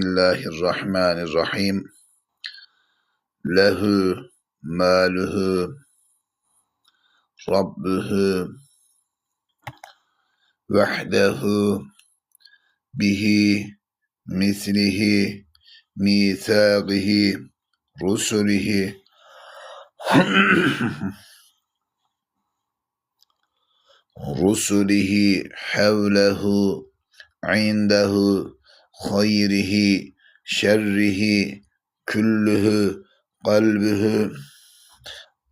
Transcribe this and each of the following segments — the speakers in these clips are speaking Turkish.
Bismillahirrahmanirrahim. Lehu maluhu rabbuhu vahdehu bihi mislihi mithaqihi rusulihi rusulihi havlehu indehu hayrihi şerrihi küllühü kalbühü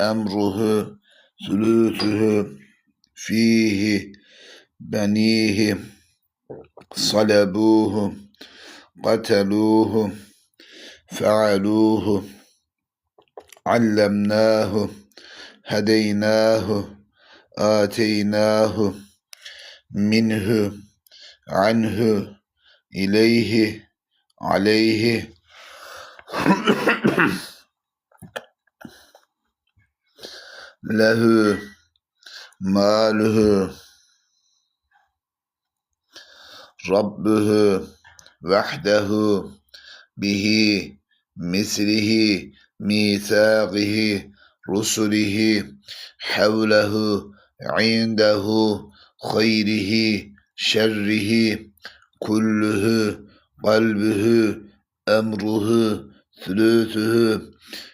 emruhu sülütühü fihi benihi salabuhu قتلوه فعلوه علمناه هديناه آتيناه منه عنه إليه عليه له ماله ربه وحده به مثله ميثاقه رسله حوله عنده خيره شره كله قلبه أمره ثلثه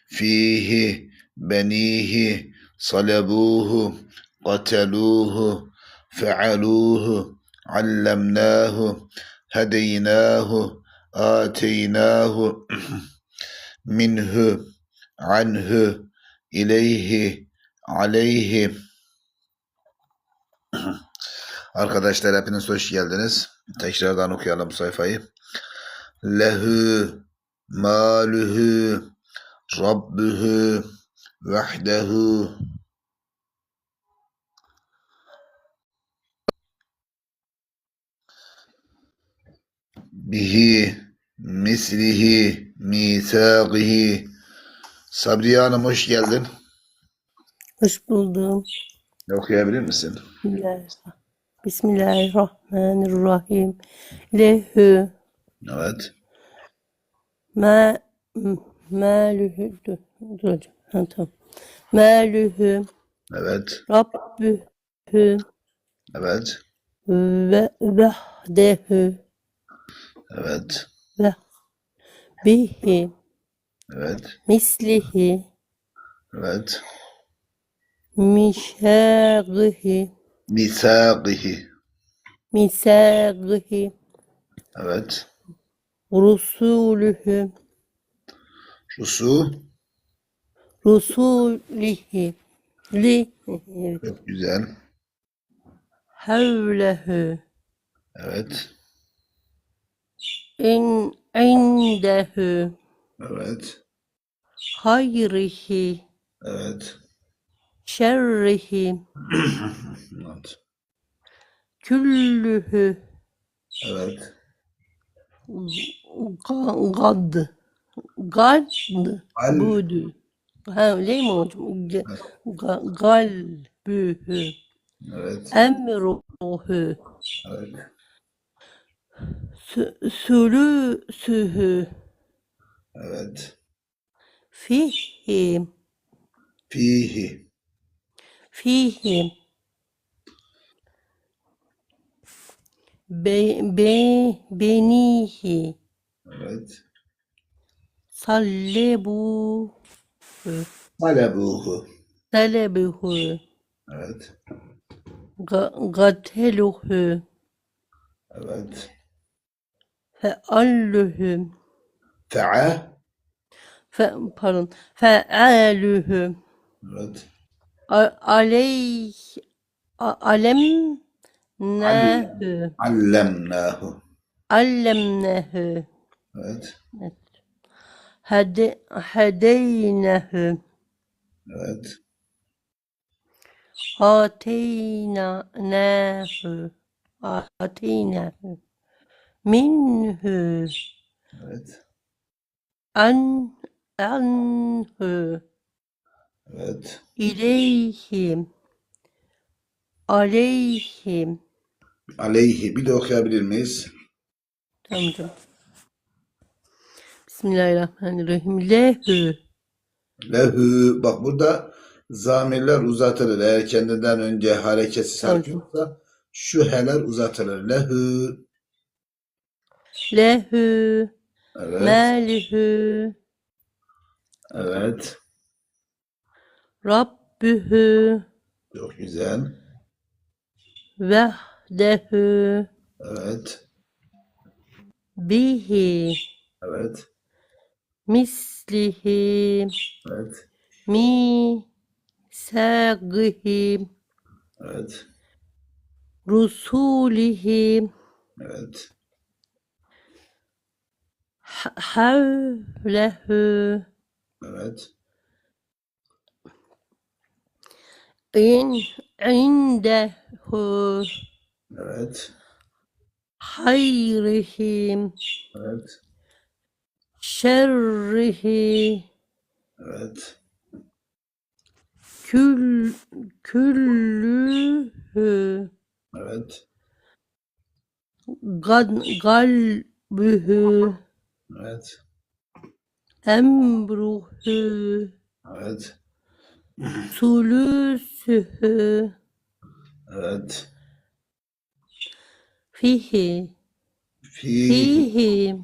فيه بنيه صلبوه قتلوه فعلوه علمناه هديناه آتيناه منه عنه إليه عليه Arkadaşlar hepiniz hoş geldiniz. Tekrardan okuyalım sayfayı. Lehu maluhu rabbuhu vahdehu bihi mislihi mithaqihi Sabriye Hanım hoş geldin. Hoş buldum. Okuyabilir misin? Bismillahirrahmanirrahim. Bismillahirrahmanirrahim. Lehü Evet. ma malühü dur, dur hocam. Ha, tamam. Malühü Evet. Rabbühü Evet. ve vehdehü Evet. ve bihi Evet. mislihi Evet. mişâgıhi Mithaqihi. misâgıhi Evet. rusulühü Rusu. rusulihi li evet. Çok güzel. havlehu Evet. in indehu Evet. hayrihi Evet. Şerrihi Evet. küllühü Evet. ga- gad gad budu ha öyle mi hocam galbühü Evet. emruhu Evet. sü- sülüsühü Evet. fihi Fihi. Fihi be, be, benihi Evet. sallebu Malebuhu. salebuhu Evet. ga- gateluhu Evet. fealluhu Fe'a. fe, pardon fealuhu Evet. A- aleyh a- alem nehu Allemnahu. allemnehu Evet. hede, hedeynehu Evet. ateynanehu ateynehu minhu Evet. an anhu Evet. ileyhim aleyhim Aleyhi. Bir de okuyabilir miyiz? tamam canım. Bismillahirrahmanirrahim. Lehü. Lehü. Bak burada zamirler uzatılır. Eğer kendinden önce hareketsiz harf Evet. yoksa şu heler uzatılır. Lehü. Lehü. Evet. Melihü. Evet. Rabbühü. Çok güzel. Vehdehü. Evet. Bihi. Evet. Mislihi. Evet. Mi. Sagihi. Evet. Rusulihi. Evet. ha- Havlehu. Evet. İn. İndehu. Evet. Hayrihim. Evet. Şerrihi. Evet. Kül. Küllühü. Evet. Gad, galbühü. Evet. Emruhü. Evet. Sulüsühü. Evet. Fihi. Fi. Fihi.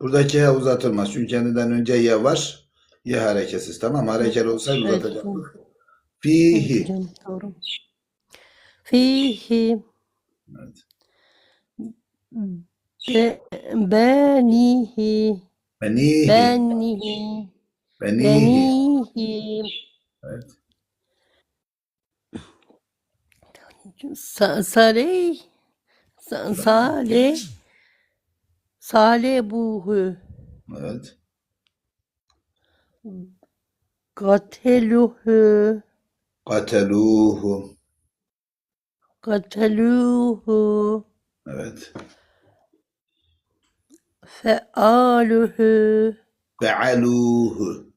Buradaki he uzatılmaz. Çünkü kendinden önce ye var. Ye hareketsiz. Tamam Harekeli olsaydı Evet. uzatacaktık. Fihi. Hocam, Doğru. Fihi. Evet. Be, benihi. Benihi. Benihi. Benihi. Benihi. Evet. Sa, salih. Sa, salih. Salebuhu. Evet. Gateluhu. Kateluhu. Gateluhu. Evet. Fealuhu. Fealuhu.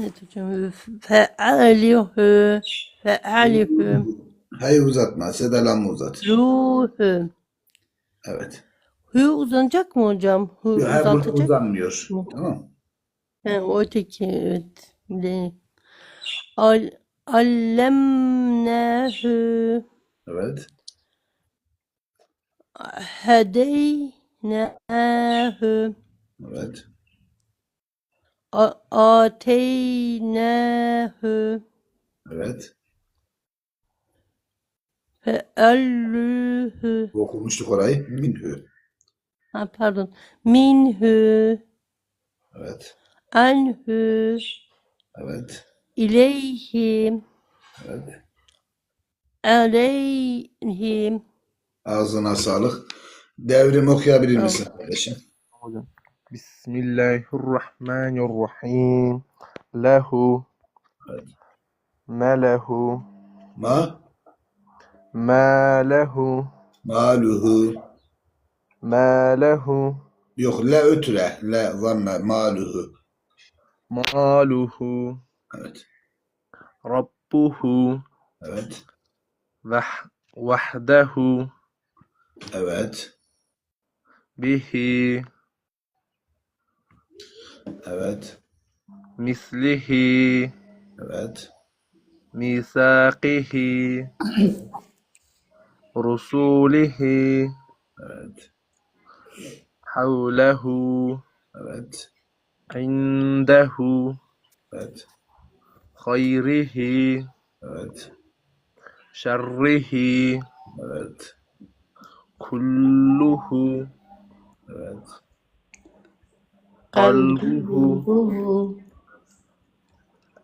Evet hocam. Fealihu. Fealihu. Hayır uzatma. Sedalamı uzat. Ruhu. Evet. Hü uzanacak mı hocam? Hü Her burada uzatacak. uzanmıyor. mı? Tamam. He, o öteki evet. De. Al, allemnehu Evet. hedeynehu Evet. A- ateynehu Evet. feallühü Okumuştuk orayı. Minhü. ha, pardon minhü Evet. anhü Evet. ileyhim Evet. aleyhim Ağzına sağlık. Devrim okuyabilir misin kardeşim? hocam. Bismillahirrahmanirrahim. Lehu Evet. melehu Ma ma lehu maluhu. ma lehu Yok la ötüre. La zanna maluhu. maluhu Evet. rabbuhu Evet. vah vahdehu Evet. bihi Evet. mislihi Evet. misaqihi rusulihi Evet. havlehu Evet. indehu Evet. khayrihi Evet. şerrihi Evet. kulluhu Evet. Kalbuhu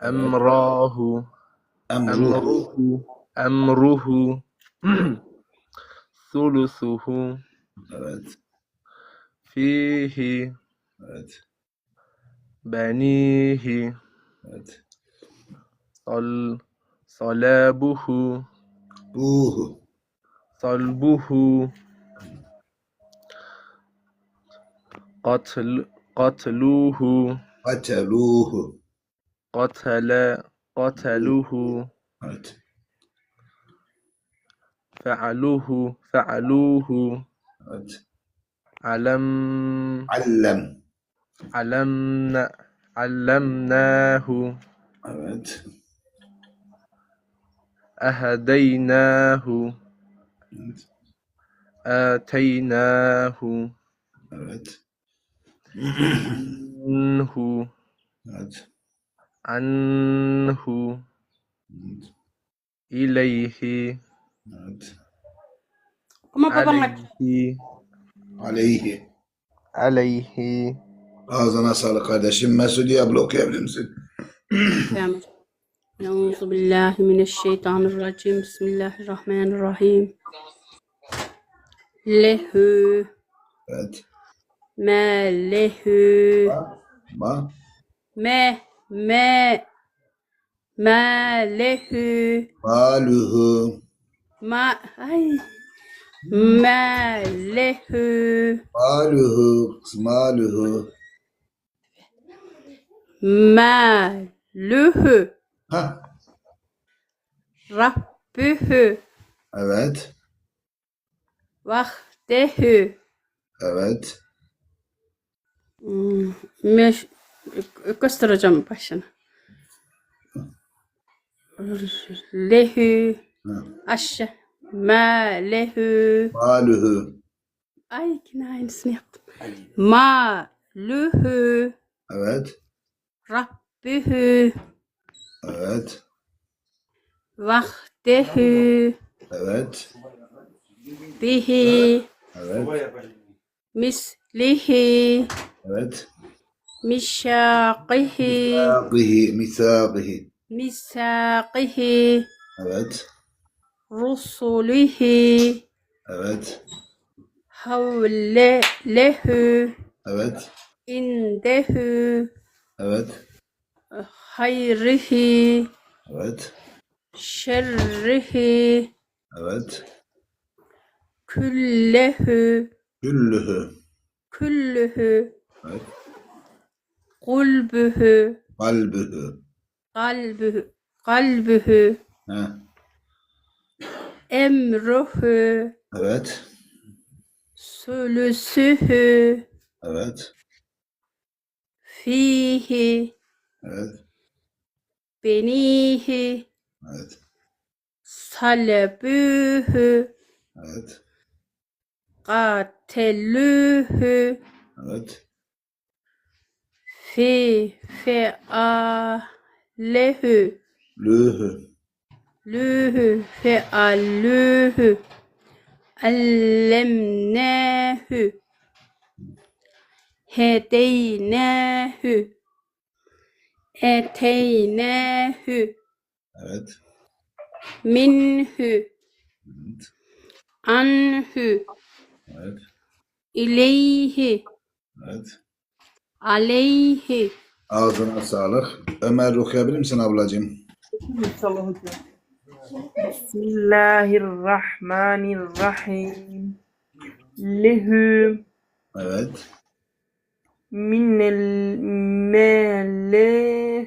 emrahu Emruhu. emruhu emruhu sulusuhu Evet. fihi Evet. benihi Evet. قتلوه. قتلوه. قتل قتلوه. فعلوه. فعلوه. علم علم. علمنا علمناه. أهديناه. آتيناه. عنه. عنه. إليه. عليه. عليه. عليه. أعزنا سألق هذا ما سدي أبلوك يا ابن نعم. أعوذ بالله من الشيطان الرجيم. بسم الله الرحمن الرحيم. له. Me lehu Ma. me me me lehu Maluhu. ma ay me lehu Maluhu. Maluhu. ma luhu Ha. rabbuhu Evet. vahdehu Evet. Meş göstereceğim başını. Lehu Ha. aşağı ma lehu Maluhu. ay yine aynısını yaptım. Ma luhu Evet. rabbuhu Evet. vahdehu Evet. bihi Evet. Mislihi Evet. mişaqihi Misaqihi. Misaqihi. misaqihi Evet. rusulihi Evet. havle lehu Evet. indehu Evet. hayrihi Evet. şerrihi Evet. küllehu Küllühü. Evet. kulbuhu Kalbühü. kalbuhu kalbuhu He. emruhu Evet. sülüsühü Evet. fihi Evet. benihi Evet. salebühü Evet. Qatelühü Evet. fi fealehu Lühü. lühü fealühü allemnâhü hedeynâhü eteynâhü Evet. minhü. Anhü Evet. ileyhi Evet. aleyhi Ağzına sağlık. Ömer okuyabilir misin ablacığım? Bismillahirrahmanirrahim. Lehum Evet. minel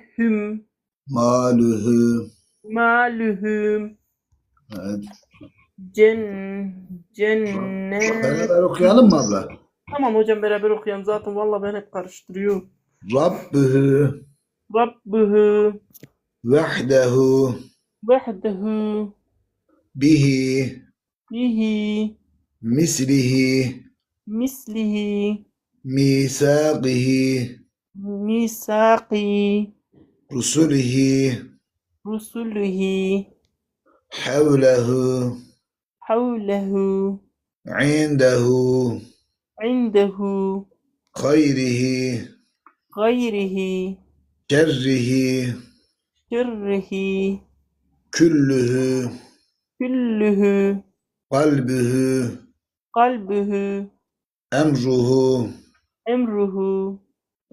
melehum Maluhu. maluhum Evet. cen cennet. Beraber okuyalım mı abla? Tamam hocam beraber okuyalım zaten vallahi ben hep karıştırıyorum. Rabbuhu. Rabbuhu Vahdehu. vahdehu Bihi. bihi Mislihi. mislihi Misaqihi. misaqi Rusulihi. rusulihi Havlehu. Havlehu Indehu. indehu Hayrihi. gayrihi Şerrihi. şerrihi Küllühü. küllühü Kalbühü. kalbühü Emruhu. emruhu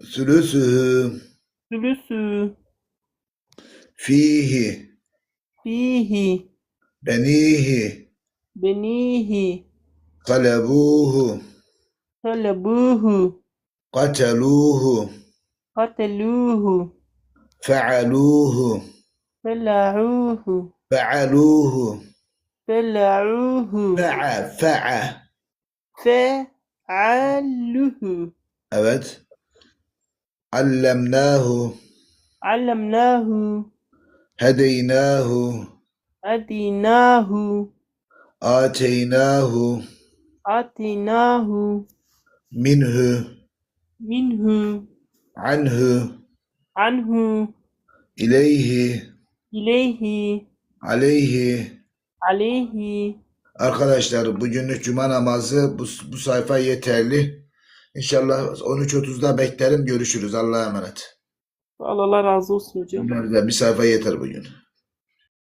Sülüsühü. sülüsü Fihi. fihi Benihi. Benihi Kalebuhu. talabuhu Kateluhu. kateluhu Fealuhu. fela'uhu Fealuhu. fela'uhu Fe'a. Fe'a. fe Alluhu. Evet. Allemnahu. Allamnahu. Hedeynahu. Ateynahu. Atinahu. Minhu. Minhu. Anhu. Anhu. İleyhi. İleyhi. Aleyhi. Aleyhi. Arkadaşlar bugünlük cuma namazı bu, bu sayfa yeterli. İnşallah 13.30'da beklerim. Görüşürüz. Allah'a emanet. Allah razı olsun hocam. Bir sayfa yeter bugün.